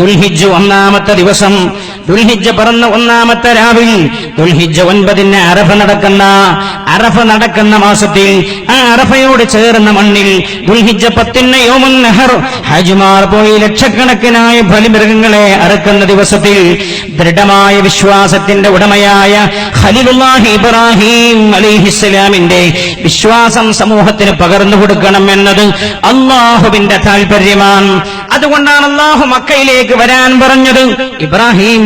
ദുൽഹിജ് ഒന്നാമത്തെ ദിവസം ദുൽഹിജ് പറന്ന ഒന്നാമത്തെ രാവിൽ ദുൽഹിജ്ജ ഒൻപതിന് അറഫ നടക്കുന്ന അറഫ നടക്കുന്ന മാസത്തിൽ ആ അറഫയോട് ചേർന്ന മണ്ണിൽ ദുൽഹിജ്ജ പത്തിന് യോമൻ നെഹർ ഹജുമാർ പോയി ലക്ഷക്കണക്കിനായ ബലിമൃഗങ്ങളെ അറക്കുന്ന ദിവസത്തിൽ ദൃഢമായ വിശ്വാസത്തിന്റെ ഉടമയായ ഖലീലുല്ലാഹി ഇബ്രാഹിം അലിഹിസ്ലാമിന്റെ വിശ്വാസം സമൂഹത്തിന് പകർന്നു കൊടുക്കണം എന്നത് അള്ളാഹുവിന്റെ താല്പര്യമാണ് അതുകൊണ്ടാണ് അള്ളാഹു മക്കയിലേക്ക് വരാൻ പറഞ്ഞത് ഇബ്രാഹിം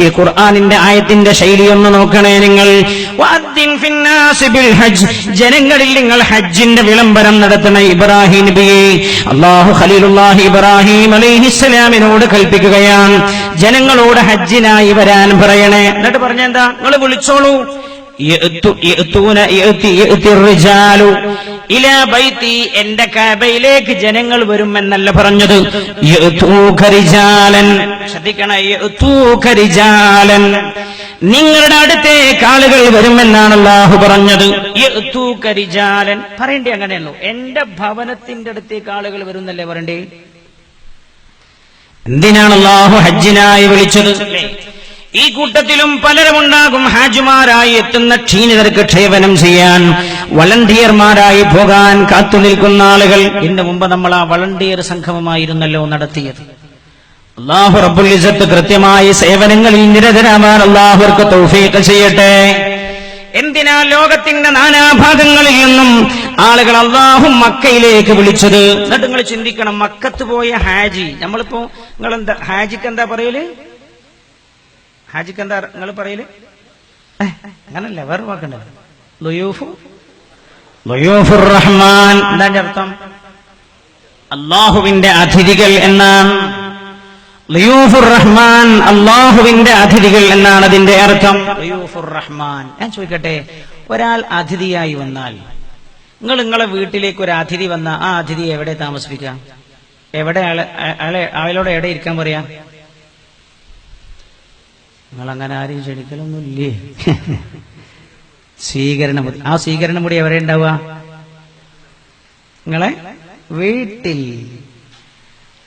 ഈ ഖുർആാനിന്റെ ആയത്തിന്റെ ശൈലി ഒന്ന് നോക്കണേ നിങ്ങൾ. ജനങ്ങളിൽ നിങ്ങൾ ഹജ്ജിന്റെ വിളംബരം നടത്തുന്ന ഇബ്രാഹിം നബിയെ. അള്ളാഹു ഖലീലുല്ലാഹി ഇബ്രാഹിം അലൈഹിസ്സലാമിനോട് കൽപ്പിക്കുകയാണ്. ജനങ്ങളോട് ഹജ്ജിനായി വരാൻ പറയണേ. എന്നിട്ട് പറഞ്ഞെന്താ? നിങ്ങൾ വിളിച്ചോളൂ. ഇലാ ബൈത്തി എന്റെ കാബയിലേക്ക് ജനങ്ങൾ വരുമെന്നല്ല പറഞ്ഞത്. ശ്രദ്ധിക്കണരിജാലൻ നിങ്ങളുടെ അടുത്തേക്ക് ആളുകൾ വരുമെന്നാണ് അള്ളാഹു പറഞ്ഞത്. പറയണ്ടേ അങ്ങനെയല്ലോ എന്റെ ഭവനത്തിന്റെ അടുത്തേക്ക് ആളുകൾ വരുന്നല്ലേ പറയണ്ടേ? എന്തിനാണ് അള്ളാഹു ഹജ്ജിനായി വിളിച്ചത്? ഈ കൂട്ടത്തിലും പലരുമുണ്ടാകും ഹാജുമാരായി എത്തുന്ന ക്ഷീണിതർക്ക് ക്ഷേപനം ചെയ്യാൻ വളണ്ടിയർമാരായി പോകാൻ കാത്തു നിൽക്കുന്ന ആളുകൾ ഇതിനു മുമ്പ് നമ്മൾ ആ വളണ്ടിയർ സംഗമമായിരുന്നല്ലോ നടത്തിയത്. അള്ളാഹു റബ്ബുൽ ഇസത്ത് കൃത്യമായി സേവനങ്ങളിൽ നിരതരാവാൻ അള്ളാഹുർക്ക് തൗഫീഖ് ചെയ്യട്ടെ. എന്തിനാ ലോകത്തിന്റെ നാനാഭാഗങ്ങളിൽ നിന്നും ആളുകൾ അള്ളാഹു മക്കയിലേക്ക് വിളിച്ചത്? എന്നിട്ട് നിങ്ങൾ ചിന്തിക്കണം മക്കത്ത് പോയ ഹാജി. നമ്മളിപ്പോ നിങ്ങൾ എന്താ ഹാജിക്ക് എന്താ പറയൽ? ഹാജിക്ക് എന്താ നിങ്ങൾ പറയൽ? അങ്ങനല്ല വേറെ വാക്കുണ്ടല്ലോ ലുയൂഫു. ലുയൂഫുർ റഹ്മാൻ. എന്താ അർത്ഥം? അള്ളാഹുവിന്റെ അതിഥികൾ എന്നാണ്. ലിയൂഫുർ റഹ്മാൻ അള്ളാഹുവിന്റെ അതിഥികൾ എന്നാണ് അതിന്റെ അർത്ഥം. ലിയൂഫുർ റഹ്മാൻ. ഞാൻ ചോദിക്കട്ടെ ഒരാൾ അതിഥിയായി വന്നാൽ നിങ്ങൾ നിങ്ങളെ വീട്ടിലേക്ക് ഒരു അതിഥി വന്ന ആ അതിഥി എവിടെ താമസിപ്പിക്കാം എവിടെ അയാളെ അയാളോട് എവിടെ ഇരിക്കാൻ പറയാ? നിങ്ങൾ അങ്ങനെ ആരെയും ക്ഷണിക്കലൊന്നുമില്ലേ? സ്വീകരണ മുറി ആ സ്വീകരണ മുറി എവിടെ ഉണ്ടാവുക? നിങ്ങളെ വീട്ടിൽ.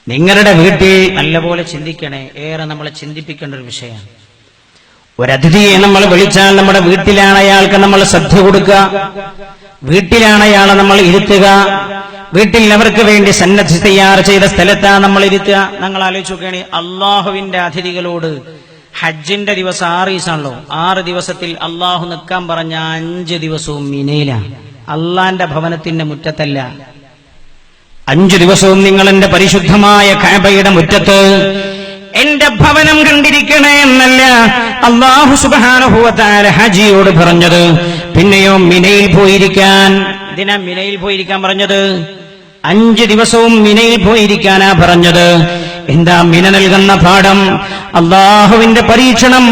നിങ്ങളുടെ വീട്ടിൽ നല്ലപോലെ ചിന്തിക്കണേ. ഏറെ നമ്മളെ ചിന്തിപ്പിക്കേണ്ട ഒരു വിഷയമാണ് ഒരതിഥിയെ നമ്മൾ വിളിച്ചാൽ നമ്മുടെ വീട്ടിലാണ് അയാൾക്ക് നമ്മൾ ശ്രദ്ധ കൊടുക്കുക. വീട്ടിലാണ് അയാളെ നമ്മൾ ഇരുത്തുക. വീട്ടിൽ അവർക്ക് വേണ്ടി സന്നദ്ധി തയ്യാർ ചെയ്ത സ്ഥലത്താണ് നമ്മൾ ഇരുത്തുക. ഞങ്ങൾ നോക്കുകയാണെങ്കിൽ അള്ളാഹുവിന്റെ അതിഥികളോട് ഹജ്ജിന്റെ ദിവസം ആറ് ദിവസമാണല്ലോ ആറ് ദിവസത്തിൽ അള്ളാഹു നിൽക്കാൻ പറഞ്ഞ അഞ്ച് ദിവസവും മിനയിലാണ്. അള്ളാന്റെ ഭവനത്തിന്റെ മുറ്റത്തല്ല. അഞ്ചു ദിവസവും നിങ്ങൾ എന്റെ പരിശുദ്ധമായ കാബയുടെ മുറ്റത്ത് എന്റെ ഭവനം കണ്ടിരിക്കണേ എന്നല്ല അള്ളാഹു സുബാനുഭവത്താര ഹജിയോട് പറഞ്ഞത്. പിന്നെയോ മിനയിൽ പോയിരിക്കാൻ. ഇതിനാ മിനയിൽ പോയിരിക്കാൻ പറഞ്ഞത്? അഞ്ച് ദിവസവും മിനയിൽ പോയിരിക്കാനാ പറഞ്ഞത്. എന്താ മിന നൽകുന്ന പാഠം? അള്ളാഹുവിന്റെ പരീക്ഷണം.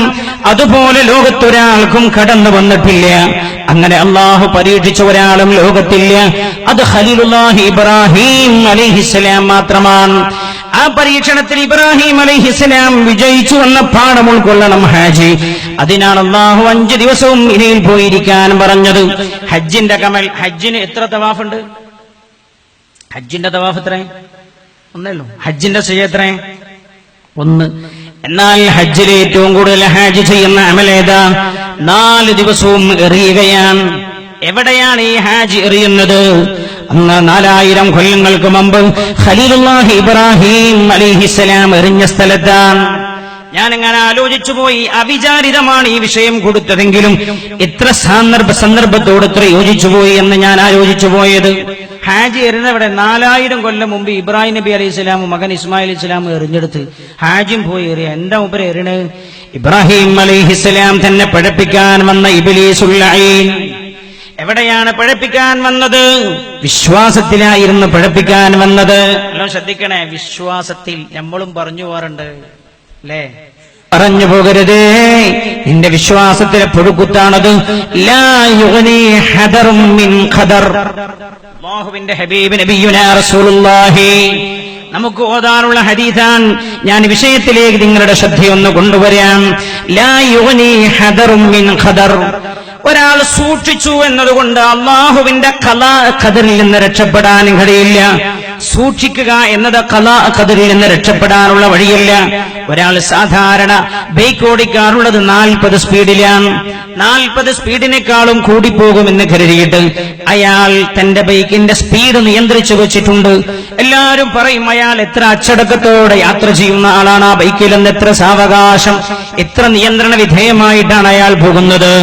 അതുപോലെ ലോകത്തൊരാൾക്കും കടന്നു വന്നിട്ടില്ല. അങ്ങനെ അള്ളാഹു പരീക്ഷിച്ച ഒരാളും ലോകത്തില്ല. അത് ഖലീലുല്ലാഹി ഇബ്രാഹിം അലിഹിസ്ലാം മാത്രമാണ്. ആ പരീക്ഷണത്തിൽ ഇബ്രാഹിം അലിഹിസ്ലാം വിജയിച്ചു വന്ന പാഠം ഉൾക്കൊള്ളണം ഹാജി. അതിനാണ് അള്ളാഹു അഞ്ച് ദിവസവും ഇനയിൽ പോയിരിക്കാൻ പറഞ്ഞത്. ഹജ്ജിന്റെ കമൽ ഹജ്ജിന് എത്ര തവാഫുണ്ട്? ഹജ്ജിന്റെ തവാഫ് എത്ര ഒന്നേ ഉള്ളൂ. ഹജ്ജിന്റെ ചെയ്യത്ര ഒന്ന്. എന്നാൽ ഹജ്ജിൽ ഏറ്റവും കൂടുതൽ ഹാജ് ചെയ്യുന്ന അമലേത നാല് ദിവസവും എറിയുകയാണ്. എവിടെയാണ് ഈ ഹാജ് എറിയുന്നത്? അന്ന് നാലായിരം കൊല്ലങ്ങൾക്ക് മുമ്പ് ഖലീലുല്ലാഹി ഇബ്രാഹിം അലിഹിസലാം എറിഞ്ഞ സ്ഥലത്താണ്. ഞാൻ അങ്ങനെ ആലോചിച്ചു പോയി. അവിചാരിതമാണ് ഈ വിഷയം കൊടുത്തതെങ്കിലും എത്ര സന്ദർഭ സന്ദർഭത്തോട് എത്ര യോജിച്ചു പോയി എന്ന് ഞാൻ ആലോചിച്ചു പോയത്. ഹാജി എറിഞ്ഞവിടെ നാലായിരം കൊല്ലം മുമ്പ് ഇബ്രാഹിം നബി അലൈഹി സ്വലാമും മകൻ ഇസ്മായിൽ ഇസ്ലാമും എറിഞ്ഞെടുത്ത് ഹാജിം പോയി എറിയ. എന്താ ഉപര എറിണ് ഇബ്രാഹിം അലൈഹിസ്സലാം തന്നെ പഠിപ്പിക്കാൻ വന്ന ഇബിലീസുല്ലഈൻ എവിടെയാണ് പഴപ്പിക്കാൻ വന്നത്? വിശ്വാസത്തിലായിരുന്നു പഴപ്പിക്കാൻ വന്നത്. ശ്രദ്ധിക്കണേ. വിശ്വാസത്തിൽ. നമ്മളും പറഞ്ഞു പോറുണ്ട് പറഞ്ഞു പോകരുതേ. നിന്റെ നബിയുനാ റസൂലുള്ളാഹി. നമുക്ക് ഓതാറുള്ള ഹദീസാൻ ഞാൻ വിഷയത്തിലേക്ക് നിങ്ങളുടെ ശ്രദ്ധയൊന്ന് കൊണ്ടുവരാം. ലാ യുവനി ഹദറും മിൻ ഖദർ. ഒരാൾ സൂക്ഷിച്ചു എന്നതുകൊണ്ട് അള്ളാഹുവിന്റെ കലാ ഖദറിൽ നിന്ന് രക്ഷപ്പെടാൻ കഴിയില്ല സൂക്ഷിക്കുക എന്നത് കല കതിരിൽ നിന്ന് രക്ഷപ്പെടാനുള്ള വഴിയല്ല. ഒരാൾ സാധാരണ ബൈക്ക് ഓടിക്കാറുള്ളത് നാൽപ്പത് സ്പീഡിലാണ്. നാൽപ്പത് സ്പീഡിനേക്കാളും കൂടിപ്പോകുമെന്ന് കരുതിയിട്ട് അയാൾ തന്റെ ബൈക്കിന്റെ സ്പീഡ് നിയന്ത്രിച്ചു വെച്ചിട്ടുണ്ട്. എല്ലാവരും പറയും അയാൾ എത്ര അച്ചടക്കത്തോടെ യാത്ര ചെയ്യുന്ന ആളാണ്. ആ ബൈക്കിൽ നിന്ന് എത്ര സാവകാശം എത്ര നിയന്ത്രണ വിധേയമായിട്ടാണ് അയാൾ പോകുന്നത്.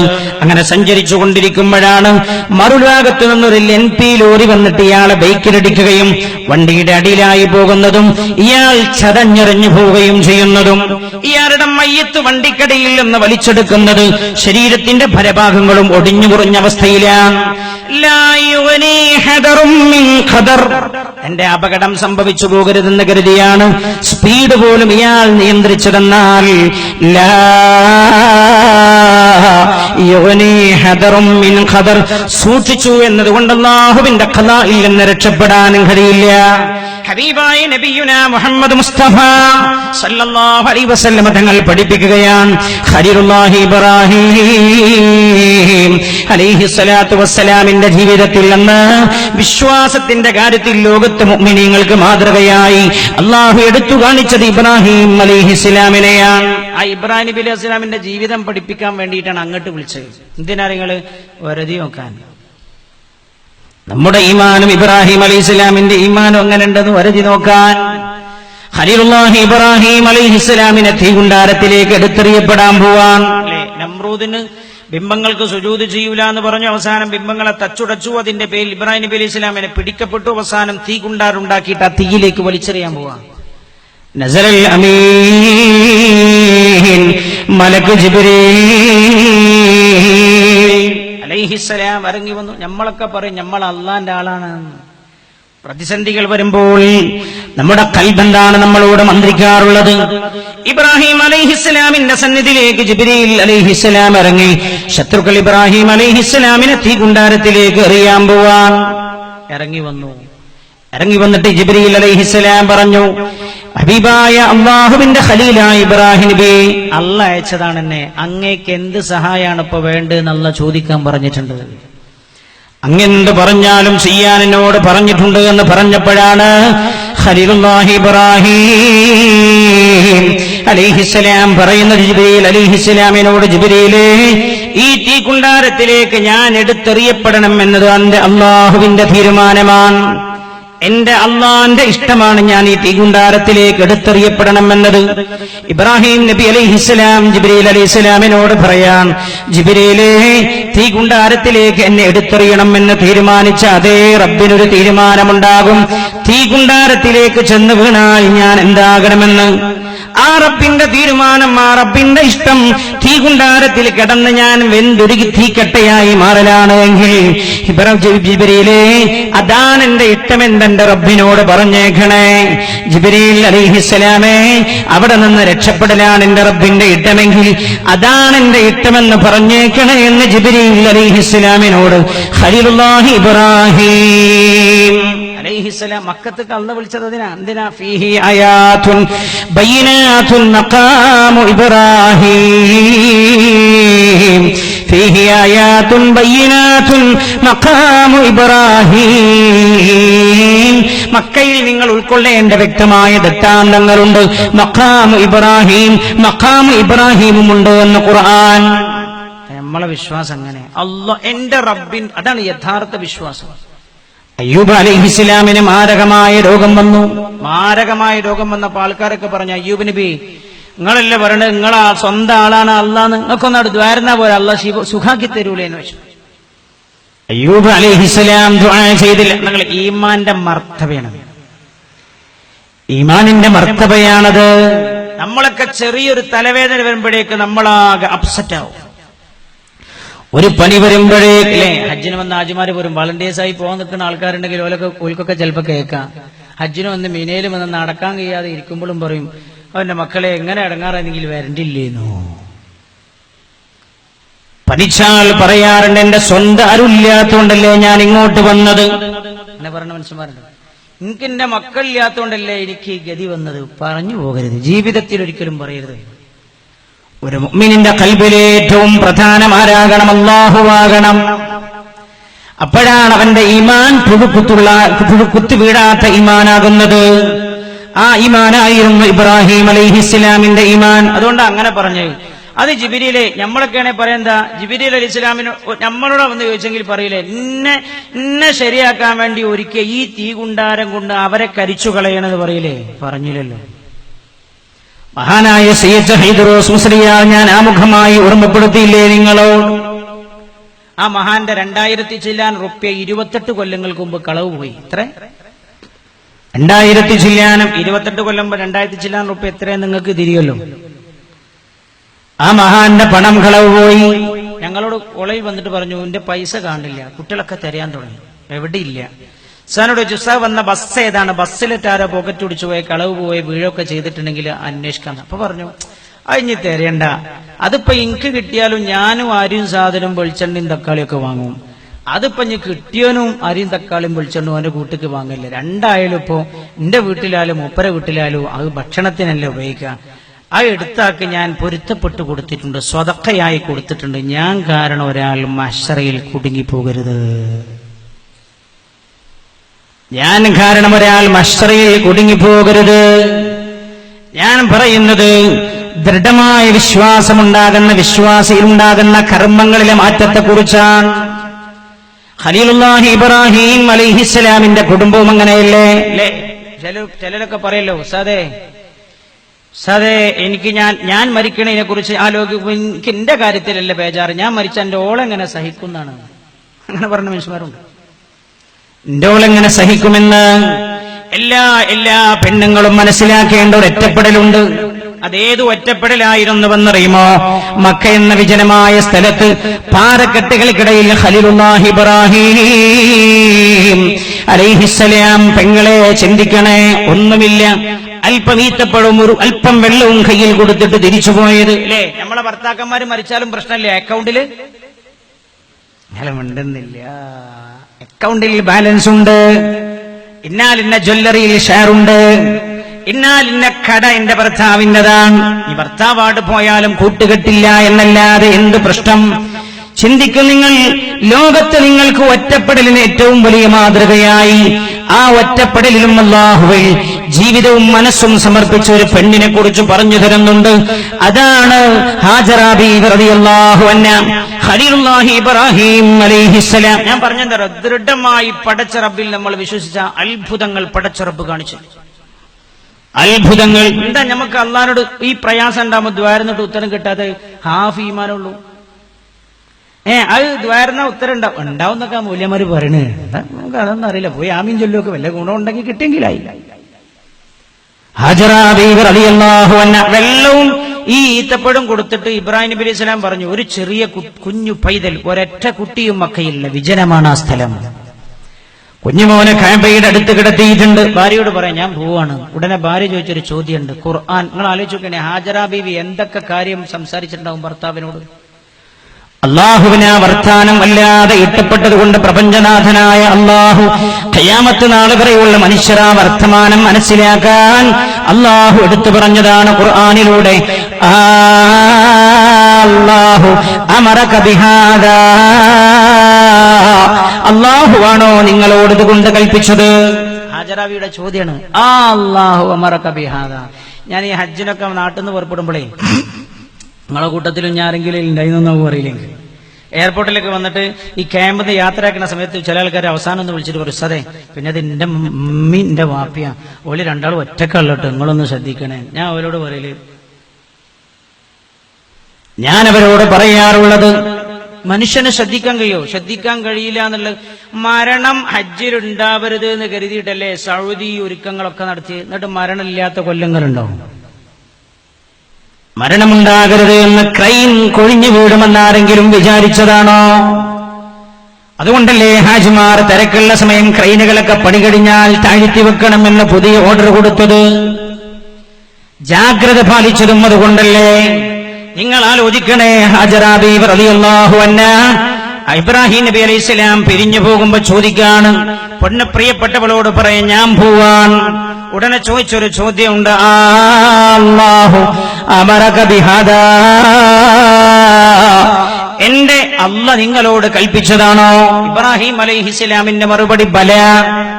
അങ്ങനെ സഞ്ചരിച്ചു കൊണ്ടിരിക്കുമ്പോഴാണ് മറുഭാഗത്തു നിന്നൊരു എൻ പി ലോറി വന്നിട്ട് ഇയാളെ ബൈക്കിലിടിക്കുകയും വണ്ടിയുടെ അടിയിലായി പോകുന്നതും ഇയാൾ ചതഞ്ഞെറിഞ്ഞു പോവുകയും ചെയ്യുന്നതും ഇയാളുടെ മയ്യത്ത് വണ്ടിക്കടിയിൽ നിന്ന് വലിച്ചെടുക്കുന്നത് ശരീരത്തിന്റെ ഭരഭാഗങ്ങളും ഒടിഞ്ഞു കുറഞ്ഞ അവസ്ഥയിലാണ്. എന്റെ അപകടം സംഭവിച്ചു പോകരുതെന്ന് കരുതിയാണ് സ്പീഡ് പോലും ഇയാൾ നിയന്ത്രിച്ചതെന്നാൽ ലാ സൂക്ഷിച്ചു എന്നതുകൊണ്ട് അള്ളാഹുവിന്റെ കഥയിൽ നിന്ന് രക്ഷപ്പെടാനും കഴിയില്ല. ഹബീബായ നബിയുന മുഹമ്മദ് മുസ്തഫ സല്ലല്ലാഹു അലൈഹി വസല്ലം തങ്ങൾ പഠിപ്പിക്കുകയാണ്. ഖലീലുല്ലാഹി ഇബ്രാഹിം അലൈഹി സ്വലാത്തു വസ്സലാമിന്റെ ജീവിതത്തിൽ നിന്ന് വിശ്വാസത്തിന്റെ കാര്യത്തിൽ ലോകത്ത് മുഅ്മിനീങ്ങൾക്ക് മാതൃകയായി അള്ളാഹു എടുത്തു കാണിച്ചത് ഇബ്രാഹിം അലൈഹി സ്വലാമിനെയാണ്. ആ ഇബ്രാഹിം നബി അലൈഹി സ്വലാമിന്റെ ജീവിതം പഠിപ്പിക്കാൻ വേണ്ടിയിട്ടാണ് അങ്ങോട്ട് വിളിച്ചത്. എന്തിനാ നിങ്ങൾ വരതി നോക്കാൻ? നമ്മുടെ ഈമാനും ഇബ്രാഹിം അലി ഇസ്ലാമിന്റെ ഈമാനും അങ്ങനെ ഉണ്ടെന്ന് വരതി നോക്കാൻ. ഖലീലുല്ലാഹി ഇബ്രാഹിം അലി ഇസ്ലാമിനെ തീകുണ്ടാരത്തിലേക്ക് എടുത്തെറിയപ്പെടാൻ പോവാൻ നമ്രൂദിന് ബിംബങ്ങൾക്ക് സുജൂത് ചെയ്യൂല എന്ന് പറഞ്ഞു അവസാനം ബിംബങ്ങളെ തച്ചുടച്ചു. അതിന്റെ പേരിൽ ഇബ്രാഹിം നബി അലി ഇസ്ലാമിനെ പിടിക്കപ്പെട്ടു. അവസാനം തീകുണ്ടാറുണ്ടാക്കിയിട്ട് ആ തീയിലേക്ക് വലിച്ചെറിയാൻ പോവാ. നസറൽ അമീൻ മലക്ക് ജിബ്രീൽ അലൈഹിസ്സലാം ഇറങ്ങി വന്നു. നമ്മളൊക്കെ പറയും നമ്മൾ അള്ളാന്റെ ആളാണ്. പ്രതിസന്ധികൾ വരുമ്പോൾ നമ്മുടെ കൽബെന്താണ് നമ്മളോട് മന്ത്രിക്കാറുള്ളത്? ഇബ്രാഹിം അലൈഹിസ്സലാമിന്റെ സന്നിധിയിലേക്ക് ജിബിരിയിൽ അലൈഹിസ്സലാം ഇറങ്ങി. ശത്രുക്കൾ ഇബ്രാഹിം അലൈഹിസ്സലാമിനെ തീകുണ്ടാരത്തിലേക്ക് എറിയാൻ പോവാൻ ഇറങ്ങി വന്നു. ഇറങ്ങി വന്നിട്ട് ജിബിരിയിൽ അലൈഹിസ്സലാം പറഞ്ഞു ഹബീബായ അള്ളാഹുവിന്റെ ഖലീലായ ഇബ്രാഹിം നബി. അല്ല അയച്ചതാണ് എന്നെ. അങ്ങേക്ക് എന്ത് സഹായമാണ് ഇപ്പൊ വേണ്ടത് എന്നല്ല ചോദിക്കാൻ പറഞ്ഞിട്ടുണ്ട്. അങ്ങെന്ത് പറഞ്ഞാലും ചെയ്യാൻ എന്നോട് പറഞ്ഞിട്ടുണ്ട് എന്ന് പറഞ്ഞപ്പോഴാണ് ഖലീലുല്ലാഹി ഇബ്രാഹിം അലിഹിസ്സലാം പറയുന്ന ജിബിരിയിൽ അലിഹിസ്സലാമിനോട് ജിബിരിയിലെ ഈ തീ കുണ്ടാരത്തിലേക്ക് ഞാൻ എടുത്തെറിയപ്പെടണം എന്നത് അന്റെ അള്ളാഹുവിന്റെ തീരുമാനമാണ്. എന്റെ അള്ളാന്റെ ഇഷ്ടമാണ് ഞാൻ ഈ തീകുണ്ടാരത്തിലേക്ക് എടുത്തെറിയപ്പെടണം എന്നത് ഇബ്രാഹിം നബി അലൈഹിസ്സലാം ജിബ്രീൽ അലൈഹിസ്സലാമിനോട് പറയാം ജിബ്രീലേ തീകുണ്ടാരത്തിലേക്ക് എന്നെ എടുത്തെറിയണം എന്ന് തീരുമാനിച്ച അതേ റബ്ബിനൊരു തീരുമാനമുണ്ടാകും. തീകുണ്ടാരത്തിലേക്ക് ചെന്ന് വീണാൽ ഞാൻ എന്താകണമെന്ന്? ആ റബ്ബിന്റെ തീരുമാനം ആ റബ്ബിന്റെ ഇഷ്ടം. തീ തീകുണ്ടാരത്തിൽ കിടന്ന് ഞാൻ വെന്തുരുകി തീക്കട്ടയായി മാറലാണ് എങ്കിൽ ഇബ്രാഹിം ജിബിരിയിലെ അതാണ് എന്റെ ഇഷ്ടമെന്തെന്റെ റബ്ബിനോട് പറഞ്ഞേക്കണേ. ജിബിരിയിൽ അലിഹിസ്സലാമേ അവിടെ നിന്ന് രക്ഷപ്പെടലാണ് എന്റെ റബ്ബിന്റെ ഇഷ്ടമെങ്കിൽ അതാണ് എന്റെ ഇഷ്ടമെന്ന് പറഞ്ഞേക്കണേ എന്ന് ജിബിരിയിൽ അലിഹിസ്സലാമിനോട് ഖലീലുല്ലാഹി ഇബ്രാഹിം. അലൈഹിസ്സലാം മക്കത്തേക്ക് അള്ള വിളിച്ചത് അതിനാ? എന്തിനാ? ഫീഹി ആയാതുൻ ബയ്യിനാതുൻ മഖാമു ഇബ്രാഹിം. ഫീഹി ഇബ്രാഹിം. മക്കയിൽ നിങ്ങൾ ഉൾക്കൊള്ളേണ്ട വ്യക്തമായ ദത്താന്തങ്ങളുണ്ട് ഇബ്രാഹിം മക്കാമു ഇബ്രാഹിമും ഉണ്ട് എന്ന് ഖുർആൻ. നമ്മളെ വിശ്വാസം അങ്ങനെ അല്ല എന്റെ റബ്ബിൻ അതാണ് യഥാർത്ഥ വിശ്വാസം. അയ്യൂബ് അലൈഹി ഇസ്ലാമിന് മാരകമായ രോഗം വന്നു. മാരകമായ രോഗം വന്നപ്പോ ആൾക്കാരൊക്കെ പറഞ്ഞു അയ്യൂബ് നബി നിങ്ങളല്ലേ പറയണത്? നിങ്ങളാ സ്വന്തം ആളാണ് അള്ളാന്ന് അടുത്ത് ദ്വാരുന്ന പോലെ അള്ള സുഖാക്കി തരൂലേ എന്ന് വെച്ചു. അയ്യൂബ് അലൈഹി ഇസ്ലാം ദുആ ചെയ്തില്ല. നിങ്ങൾ ഈമാന്റെ മർത്തവയാണ് ഈമാനിന്റെ മർത്തവയാണത്. നമ്മളൊക്കെ ചെറിയൊരു തലവേദന വരുമ്പോഴേക്ക് നമ്മളാകെ അപ്സെറ്റ് ആവും. ഒരു പണി വരുമ്പോഴേക്കല്ലേ ഹജ്ജിന് വന്ന ഹാജിമാര് പോലും വളണ്ടിയേഴ്സ് ആയി പോകാൻ നിൽക്കുന്ന ആൾക്കാരുണ്ടെങ്കിൽ ഓലൊക്കെ ഓൽക്കൊക്കെ ചിലപ്പോൾ കേൾക്കാം. ഹജ്ജിന് വന്ന് മിനയിൽ വന്ന് നടക്കാൻ കഴിയാതെ ഇരിക്കുമ്പോഴും പറയും അവന്റെ മക്കളെ എങ്ങനെ അടങ്ങാറെങ്കിൽ വരണ്ടില്ലേന്നു? പഠിച്ചാൽ പറയാറുണ്ട് എന്റെ സ്വന്തം അരുല്ലാത്തോണ്ടല്ലേ ഞാൻ ഇങ്ങോട്ട് വന്നത്? എന്നെ പറഞ്ഞ മനുഷ്യന്മാരുണ്ട്. എനിക്ക് എന്റെ മക്കളില്ലാത്തോണ്ടല്ലേ എനിക്ക് ഗതി വന്നത്? പറഞ്ഞു പോകരുത്. ജീവിതത്തിൽ ഒരിക്കലും പറയരുത്. ഒരു മുഅ്മിനിന്റെ കൽബിലെ ഏറ്റവും പ്രധാനമാരാകണം അള്ളാഹുവാകണം അപ്പോഴാണ് അവന്റെ ഈമാൻ പുഴുക്കുത്തുള്ള പുതുക്കുത്തി വീഴാത്ത ഈമാനാകുന്നത്. ആ ഈമാനായിരുന്നു ഇബ്രാഹിം അലൈഹിസ്ലാമിന്റെ ഈമാൻ. അതുകൊണ്ട് അങ്ങനെ പറഞ്ഞു അത് ജിബിരിയിലെ നമ്മളൊക്കെയാണെ പറയാ ജിബിരി അലി ഇസ്ലാമിന് നമ്മളോട് വന്ന് ചോദിച്ചെങ്കിൽ പറയില്ലേ ഇന്നെ ഇന്നെ ശരിയാക്കാൻ വേണ്ടി ഒരിക്കൽ ഈ തീ കുണ്ടാരം കൊണ്ട് അവരെ കരിച്ചു കളയണെന്ന് പറയില്ലേ? പറഞ്ഞില്ലല്ലോ. മഹാനായ സയ്യദ് ഹൈദറോസ് മുസ്ലിയ ഞാൻ ആമുഖമായി ഓർമ്മപ്പെടുത്തിയില്ലേ നിങ്ങളോട് ആ മഹാന്റെ രണ്ടായിരത്തി ചില്ലാൻ റുപ്യ ഇരുപത്തെട്ട് കൊല്ലങ്ങൾക്ക് മുമ്പ് കളവ് പോയി. ഇത്ര രണ്ടായിരത്തി ചില്ലാനും ഇരുപത്തെട്ട് കൊല്ലം രണ്ടായിരത്തി ചില്ലാൻ റുപ്യ എത്രയും നിങ്ങൾക്ക് തിരിയല്ലോ? ആ മഹാന്റെ പണം കളവ് പോയി. ഞങ്ങളോട് കോളേജിൽ വന്നിട്ട് പറഞ്ഞു എന്റെ പൈസ കാണില്ല കുട്ടികളൊക്കെ തരാൻ തുടങ്ങി. എവിടെയില്ല. സാനോട് ജുസ വന്ന ബസ് ഏതാണ്? ബസ്സിലിട്ട് ആരോ പോക്കറ്റ് പിടിച്ചു പോയി കളവ് പോയി വീഴൊക്കെ ചെയ്തിട്ടുണ്ടെങ്കിൽ അന്വേഷിക്കാം അപ്പൊ പറഞ്ഞു അഴിഞ്ഞു തരേണ്ട. അതിപ്പോ എനിക്ക് കിട്ടിയാലും ഞാനും ആരും സാധനം വെളിച്ചെണ്ണയും തക്കാളിയൊക്കെ വാങ്ങും. അതിപ്പോ ഇനി കിട്ടിയവനും അരിയും തക്കാളിയും വെളിച്ചെണ്ണും അവന്റെ കൂട്ടിക്ക് വാങ്ങില്ല? രണ്ടായാലും ഇപ്പോ എന്റെ വീട്ടിലായാലും ഒപ്പര വീട്ടിലായാലും അത് ഭക്ഷണത്തിനല്ലേ ഉപയോഗിക്കുക. ആ എടുത്താക്ക് ഞാൻ പൊരുത്തപ്പെട്ട് കൊടുത്തിട്ടുണ്ട് സ്വതക്കയായി കൊടുത്തിട്ടുണ്ട്. ഞാൻ കാരണം ഒരാൾ മഷറയിൽ കുടുങ്ങി പോകരുത് ഞാൻ കാരണം ഒരാൾ മഷറയിൽ കുടുങ്ങി പോകരുത് ഞാൻ പറയുന്നത് ദൃഢമായ വിശ്വാസമുണ്ടാകുന്ന വിശ്വാസിയിലുണ്ടാകുന്ന കർമ്മങ്ങളിലെ മാറ്റത്തെക്കുറിച്ചാണ്. ഖലീലുല്ലാഹി ഇബ്രാഹിം അലിഹിസ്സലാമിന്റെ കുടുംബവും അങ്ങനെയല്ലേ? ചില ചിലരൊക്കെ പറയല്ലോ ഉസ്താദേ സാദേ എനിക്ക് ഞാൻ ഞാൻ മരിക്കണതിനെ കുറിച്ച് ആലോചിക്കുമ്പോൾ എനിക്ക് എന്റെ കാര്യത്തിലല്ല ബേജാറ്. ഞാൻ മരിച്ച എന്റെ ഓളെങ്ങനെ സഹിക്കുന്നതാണ് അങ്ങനെ പറഞ്ഞ മനുഷ്യന്മാരുണ്ട്. എന്റെ ഓളെങ്ങനെ സഹിക്കുമെന്ന് എല്ലാ എല്ലാ പെണ്ണുങ്ങളും മനസ്സിലാക്കേണ്ട ഒരു ഒറ്റപ്പെടലുണ്ട്. അതേത് ഒറ്റപ്പെടലായിരുന്നുവെന്നറിയുമോ മക്ക എന്ന വിജനമായ സ്ഥലത്ത് പാറക്കെട്ടുകൾക്കിടയിൽ ഖലീലുല്ലാഹി ഇബ്രാഹിം അലൈഹിസ്സലാം പെങ്ങളെ ചിന്തിക്കണേ ഒന്നുമില്ല. അല്പം ഈത്തപ്പഴവും ഒരു അല്പം വെള്ളവും കയ്യിൽ കൊടുത്തിട്ട് തിരിച്ചുപോയത് അല്ലേ? നമ്മളെ ഭർത്താക്കന്മാർ മരിച്ചാലും പ്രശ്നമില്ലേ. അക്കൗണ്ടിൽ? ഞാൻ ഉണ്ടെന്നില്ല അക്കൗണ്ടിൽ ബാലൻസ് ഉണ്ട്. ഇന്നാലിന്ന ജ്വല്ലറിയിൽ ഷെയർ ഉണ്ട്. ഇന്നാൽ ഇന്ന കട എന്റെ ഭർത്താവിന്റെതാണ്. ഈ ഭർത്താവാട് പോയാലും കൂട്ടുകെട്ടില്ല എന്നല്ലാതെ എന്ത് പ്രശ്നം? ചിന്തിക്കും നിങ്ങൾ ലോകത്ത് നിങ്ങൾക്ക് ഒറ്റപ്പെടലിന് ഏറ്റവും വലിയ മാതൃകയായി. ആ ഒറ്റപ്പെടലിലും അള്ളാഹുവിൽ ജീവിതവും മനസ്സും സമർപ്പിച്ച ഒരു പെണ്ണിനെ കുറിച്ച് പറഞ്ഞു തരുന്നുണ്ട്. അതാണ് ഇബ്രാഹിം അലൈഹിസ്സലാം. ഞാൻ പറഞ്ഞ ദൃഢമായി പടച്ചറബിൽ നമ്മൾ വിശ്വസിച്ച അത്ഭുതങ്ങൾ പടച്ചറബ് കാണിച്ചു. അത്ഭുതങ്ങൾ. എന്താ? നമുക്ക് അള്ളാനോട് ഈ പ്രയാസം ഉണ്ടാകുമ്പോൾ ദ്വാരന്നിട്ട് ഉത്തരം കിട്ടാതെ ഹാഫ് ഈമാനുള്ളൂ ഏ അത് ദ്വാരന ഉത്തരം ഉണ്ടാവും ഉണ്ടാവും എന്നൊക്കെ ആ മൂല്യന്മാര് പറയണേ. നമുക്ക് അതൊന്നും അറിയില്ല. പോയി ആമീൻ ചൊല്ലുമൊക്കെ വല്ല ഗുണമുണ്ടെങ്കിൽ ഉണ്ടെങ്കിൽ ഹാജറാഹു വെള്ളവും ഈ ഈത്തപ്പഴം കൊടുത്തിട്ട് ഇബ്രാഹിം നബി അലൈഹി പറഞ്ഞു ഒരു ചെറിയ കുഞ്ഞു പൈതൽ ഒരൊറ്റ കുട്ടിയും മക്കയില്ല വിജനമാണ് ആ സ്ഥലം. കുഞ്ഞുമോനെ കാമ്പയുടെ അടുത്ത് കിടത്തിയിട്ടുണ്ട്. ഭാര്യയോട് പറയാം ഞാൻ പോവാണ്. ഉടനെ ഭാര്യ ചോദിച്ചൊരു ചോദ്യമുണ്ട്. ഖുർആൻ നിങ്ങൾ ആലോചിച്ചു നോക്കണേ ഹാജറ ബീവി എന്തൊക്കെ കാര്യം സംസാരിച്ചിട്ടുണ്ടാവും ഭർത്താവിനോട്? അള്ളാഹുവിന് ആ വർത്താനം വല്ലാതെ ഇട്ടപ്പെട്ടത് കൊണ്ട് പ്രപഞ്ചനാഥനായ അള്ളാഹു ഖയാമത്ത് നാളെ വരെയുള്ള മനുഷ്യർ ആ വർത്തമാനം മനസ്സിലാക്കാൻ അള്ളാഹു എടുത്തു പറഞ്ഞതാണ് ഖുർആാനിലൂടെ. അള്ളാഹു അമറക ബിഹാദാ. അള്ളാഹുവാണോ നിങ്ങളോട് ഇതുകൊണ്ട് കൽപ്പിച്ചത്? ഹാജറാവിയുടെ ചോദ്യമാണ് ആ അള്ളാഹു അമറക കബിഹാദ ഞാൻ ഈ ഹജ്ജിനൊക്കെ നാട്ടിൽ നിന്ന് പുറപ്പെടുമ്പോഴേ നിങ്ങളെ കൂട്ടത്തിലും ഞാൻ ആരെങ്കിലും ഉണ്ടായിരുന്നു അറിയില്ലെങ്കിൽ. എയർപോർട്ടിലേക്ക് വന്നിട്ട് ഈ ക്യാമ്പിൽ യാത്രയാക്കുന്ന സമയത്ത് ചില ആൾക്കാർ അവസാനം ഒന്ന് വിളിച്ചിട്ട് പറയും സതേ പിന്നെ അത് എന്റെ മമ്മി എന്റെ വാപ്പിയ. ഓൽ രണ്ടാളും ഒറ്റക്കള്ളട്ടോ നിങ്ങളൊന്ന് ശ്രദ്ധിക്കണേ. ഞാൻ അവരോട് പറയൽ ഞാൻ അവരോട് പറയാറുള്ളത് മനുഷ്യനെ ശ്രദ്ധിക്കാൻ കഴിയോ? ശ്രദ്ധിക്കാൻ കഴിയില്ല എന്നുള്ളത് മരണം ഹജ്ജിലുണ്ടാവരുത് എന്ന് കരുതിയിട്ടല്ലേ സൗദി ഒരുക്കങ്ങളൊക്കെ നടത്തി എന്നിട്ട് മരണമില്ലാത്ത കൊല്ലങ്ങളുണ്ടാവും. മരണമുണ്ടാകരുത് എന്ന് ക്രൈൻ കൊഴിഞ്ഞു വീടുമെന്നാരെങ്കിലും വിചാരിച്ചതാണോ? അതുകൊണ്ടല്ലേ ഹാജിമാർ തിരക്കുള്ള സമയം ക്രൈനുകളൊക്കെ പണി കഴിഞ്ഞാൽ താഴ്ത്തി വെക്കണമെന്ന് പുതിയ ഓർഡർ കൊടുത്തത്? ജാഗ്രത പാലിച്ചതും അതുകൊണ്ടല്ലേ? നിങ്ങൾ ആലോചിക്കണേ ഹാജറാബി റളിയല്ലാഹു അന്ന ഇബ്രാഹിം നബി അലൈഹി സ്വലാം പിരിഞ്ഞു പോകുമ്പോ ചോദിക്കാണ് പൊണ്ണ പ്രിയപ്പെട്ടവളോട് പറയാൻ ഞാൻ പോവാൻ. ഉടനെ ചോദിച്ചൊരു ചോദ്യമുണ്ട്. അമറക ബിഹാദാ. എന്റെ അല്ല നിങ്ങളോട് കൽപ്പിച്ചതാണോ? ഇബ്രാഹിം അലൈഹിസ്ലാമിന്റെ മറുപടി ബല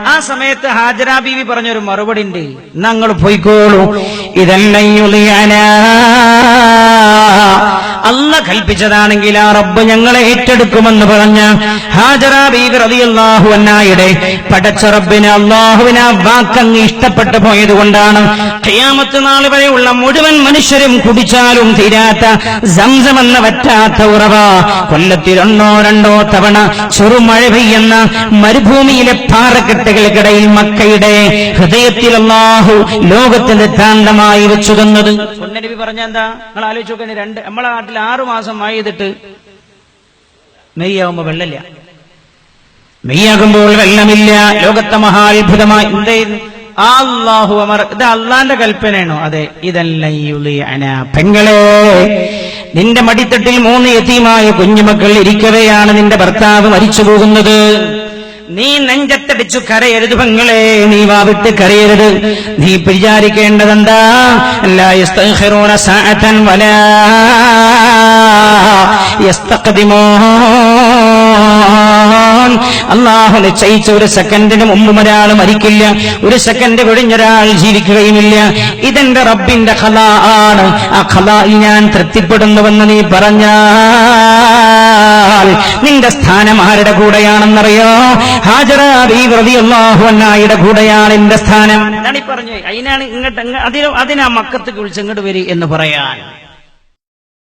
ആ സമയത്ത് ഹാജരാ ബീവി പറഞ്ഞൊരു മറുപടി ഉണ്ട് ഞങ്ങൾ പോയിക്കോളൂ. ഇതല്ല അല്ല കൽപ്പിച്ചതാണെങ്കിൽ ആ റബ്ബ് ഞങ്ങളെ ഏറ്റെടുക്കുമെന്ന് പറഞ്ഞ ഹാജറ അന്നായുടെ പടച്ച റബ്ബിന് അള്ളാഹുവിന് ആ വാക്കങ്ങ് ഇഷ്ടപ്പെട്ടു പോയത് കൊണ്ടാണ് ഖിയാമത്ത് നാൾ വരെയുള്ള മുഴുവൻ മനുഷ്യരും കുടിച്ചാലും തീരാത്ത സംസം എന്ന വറ്റാത്ത ഉറവ കൊല്ലത്തിൽ ഒന്നോ രണ്ടോ തവണ ചെറുമഴ പെയ്യുന്ന മരുഭൂമിയിലെ പാറക്കെട്ടുകൾക്കിടയിൽ മക്കയുടെ ഹൃദയത്തിൽ അള്ളാഹു ലോകത്തിന്റെ താണ്ഡമായി വെച്ചു തന്നത് പറഞ്ഞ എന്താ? നിങ്ങൾ ആലോചിച്ചു രണ്ട് നമ്മളെ നാട്ടിൽ ആറു മാസം മഴ മെയ്യാവുമ്പോ വെള്ളമില്ല. മെയ്യാകുമ്പോൾ വെള്ളമില്ല. ലോകത്തെ മഹാത്ഭുതമായി ആ അള്ളാഹു അമർ. ഇത് അള്ളാന്റെ കൽപ്പനയാണോ? അതെ. ഇതല്ല പെങ്ങളെ നിന്റെ മടിത്തട്ടിൽ മൂന്ന് എത്തിയുമായ കുഞ്ഞുമക്കൾ ഇരിക്കവെയാണ് നിന്റെ ഭർത്താവ് മരിച്ചു പോകുന്നത് നീ നെഞ്ചത്തടിച്ചു കരയരുത് പെങ്ങളെ. നീ വാവിട്ട് കരയരുത്. നീ വിചാരിക്കേണ്ടതെന്താ? ലാ അള്ളാഹു നിശ്ചയിച്ച ഒരു സെക്കൻഡിന് മുമ്പും ഒരാൾ മരിക്കില്ല. ഒരു സെക്കൻഡ് കഴിഞ്ഞൊരാൾ ജീവിക്കുകയുമില്ല. ഇതെന്റെ റബ്ബിന്റെ ഖല ആണ്. ആ കലായിൽ ഞാൻ തൃപ്തിപ്പെടുന്നുവെന്ന് നീ പറഞ്ഞാൽ നിന്റെ സ്ഥാനം ആരുടെ കൂടെയാണെന്നറിയോ? ഹാജറ കൂടെയാണ് എന്റെ സ്ഥാനം. പറഞ്ഞു അതിനാണ് ഇങ്ങോട്ട് അതിന് മക്കത്ത് വിളിച്ച് വരി എന്ന് പറയാൻ.